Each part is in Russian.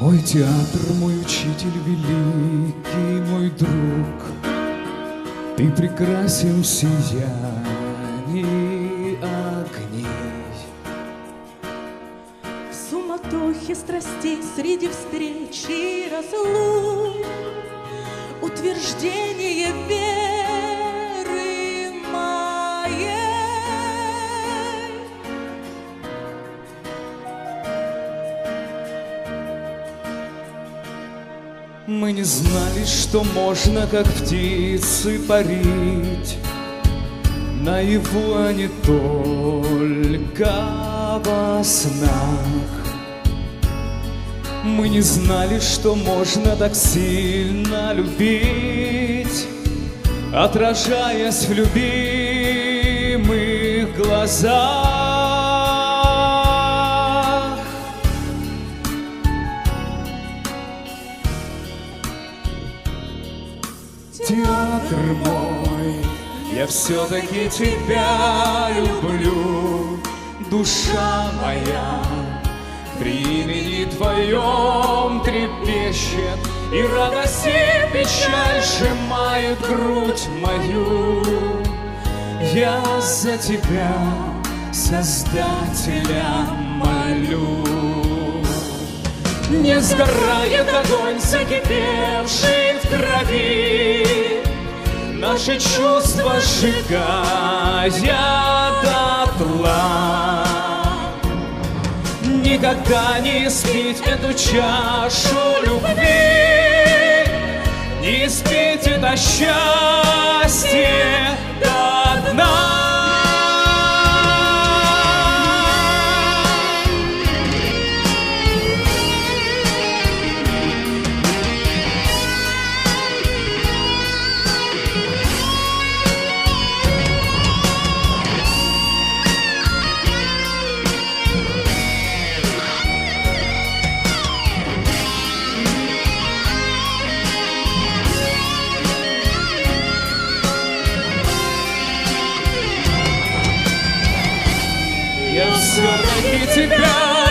Мой театр, мой учитель великий, мой друг, Ты прекрасен в сиянии огней. В суматохе страстей среди встреч и разлук Утверждение веры Мы не знали, что можно, как птицы, парить. Наяву, а не только во снах. Мы не знали, что можно так сильно любить. Отражаясь в любимых глазах Театр мой, я все-таки тебя люблю, душа моя. При имени твоем трепещет, и радость и печаль сжимает грудь мою. Я за тебя, Создателя, молю. Не сгорает огонь, закипевший в крови, Наши чувства сжигая дотла. Никогда не испить эту чашу любви, Не испить это счастье до дна. Все-таки тебя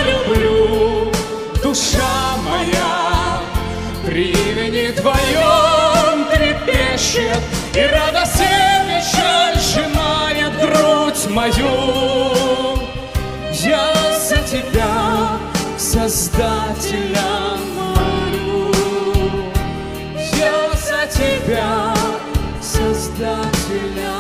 люблю, душа моя. При имени твоем трепещет, и радость и печаль сжимает грудь мою. Я за тебя, Создателя, молю. Я за тебя, Создателя.